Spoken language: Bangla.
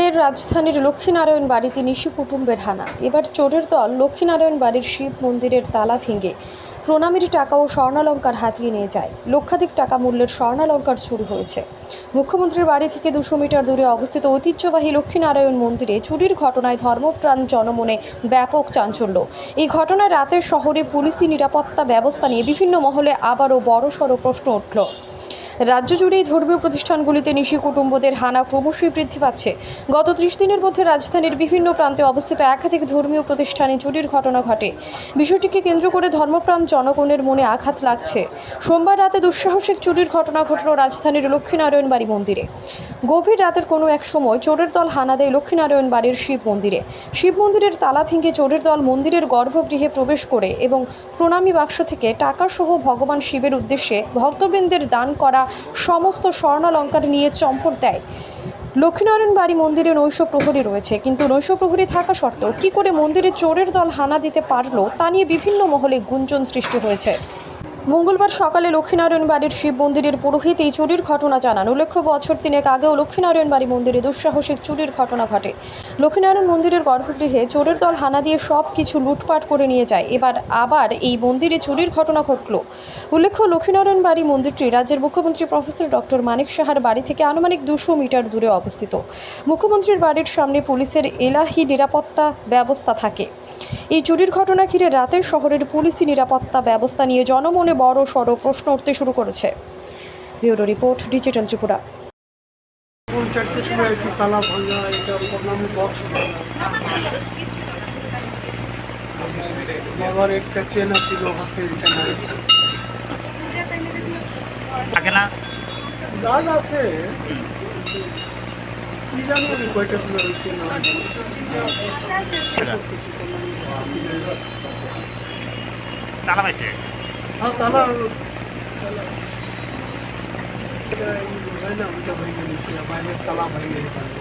ফের রাজধানীর লক্ষ্মীনারায়ণ বাড়িতে নিশি কুটুম্বের হানা। এবার চোরের দল লক্ষ্মীনারায়ণ বাড়ির শিব মন্দিরের তালা ভেঙে প্রণামীর টাকা ও স্বর্ণালঙ্কার হাতিয়ে নিয়ে যায়। লক্ষাধিক টাকা মূল্যের স্বর্ণালঙ্কার চুরি হয়েছে। মুখ্যমন্ত্রীর বাড়ি থেকে দুশো মিটার দূরে অবস্থিত ঐতিহ্যবাহী লক্ষ্মীনারায়ণ মন্দিরে চুরির ঘটনায় ধর্মপ্রাণ জনমনে ব্যাপক চাঞ্চল্য। এই ঘটনায় রাতের শহরে পুলিশি নিরাপত্তা ব্যবস্থা নিয়ে বিভিন্ন মহলে আবারও বড়সড় প্রশ্ন উঠল। রাজ্য জুড়েই ধর্মীয় প্রতিষ্ঠানগুলিতে নিশি কুটুম্বদের হানা ক্রমশই বৃদ্ধি পাচ্ছে। গত ত্রিশ দিনের মধ্যে রাজধানীর বিভিন্ন প্রান্তে অবস্থিত একাধিক ধর্মীয় প্রতিষ্ঠানে চুরির ঘটনা ঘটে। বিষয়টিকে কেন্দ্র করে ধর্মপ্রাণ জনগণের মনে আঘাত লাগছে। সোমবার রাতে দুঃসাহসিক চুরির ঘটনা ঘটল রাজধানীর লক্ষ্মীনারায়ণ বাড়ি মন্দিরে। গভীর রাতের কোনো এক সময় চোরের দল হানা দেয় লক্ষ্মীনারায়ণ বাড়ির শিব মন্দিরে। শিব মন্দিরের তালা ভেঙে চোরের দল মন্দিরের গর্ভগৃহে প্রবেশ করে এবং প্রণামী বাক্স থেকে টাকাসহ ভগবান শিবের উদ্দেশ্যে ভক্তবৃন্দের দান করা সমস্ত স্বর্ণালঙ্কার নিয়ে চম্পট দেয়। লক্ষ্মীনারায়ণ বাড়ি মন্দিরে নৈশ প্রহরী রয়েছে, কিন্তু নৈশ প্রহরী থাকা সত্ত্বেও কী করে মন্দিরে চোরের দল হানা দিতে পারল তা নিয়ে বিভিন্ন মহলে গুঞ্জন সৃষ্টি হয়েছে। মঙ্গলবার সকালে লক্ষ্মীনারায়ণ বাড়ির শিব মন্দিরের পুরোহিত এই চুরির ঘটনা জানান। উল্লেখ্য, বছর তিনেক আগেও লক্ষ্মীনারায়ণ বাড়ি মন্দিরে দুঃসাহসিক চুরির ঘটনা ঘটে। লক্ষ্মীনারায়ণ মন্দিরের গর্ভগৃহে চোরের দল হানা দিয়ে সব কিছু লুটপাট করে নিয়ে যায়। এবার আবার এই মন্দিরে চুরির ঘটনা ঘটল। উল্লেখ্য লক্ষ্মীনারায়ণ বাড়ি মন্দিরটি রাজ্যের মুখ্যমন্ত্রী প্রফেসর ডক্টর মানিক সাহার বাড়ি থেকে আনুমানিক দুশো মিটার দূরে অবস্থিত। মুখ্যমন্ত্রীর বাড়ির সামনে পুলিশের এলাহি নিরাপত্তা ব্যবস্থা থাকে। এই চুরির ঘটনা ঘিরে রাতের শহরের পুলিশি নিরাপত্তা ব্যবস্থা নিয়ে জনমনে বড় সড় প্রশ্ন উঠতে শুরু করেছে। Bureau report digital Tripura. কোন চারটের সময় এসে তালা ভাঙা এটা প্রণামী বক্স বাবার একটা চেন ছিল হাতে এটা নাই থাকে না? দাগ আছে। কি জানি আমি কয়টা সময় হয়েছে না। তালা পাইছে হ্যাঁ তালা তালা ভেঙে নিয়েছি বাইরের তালা ভেঙে গেছে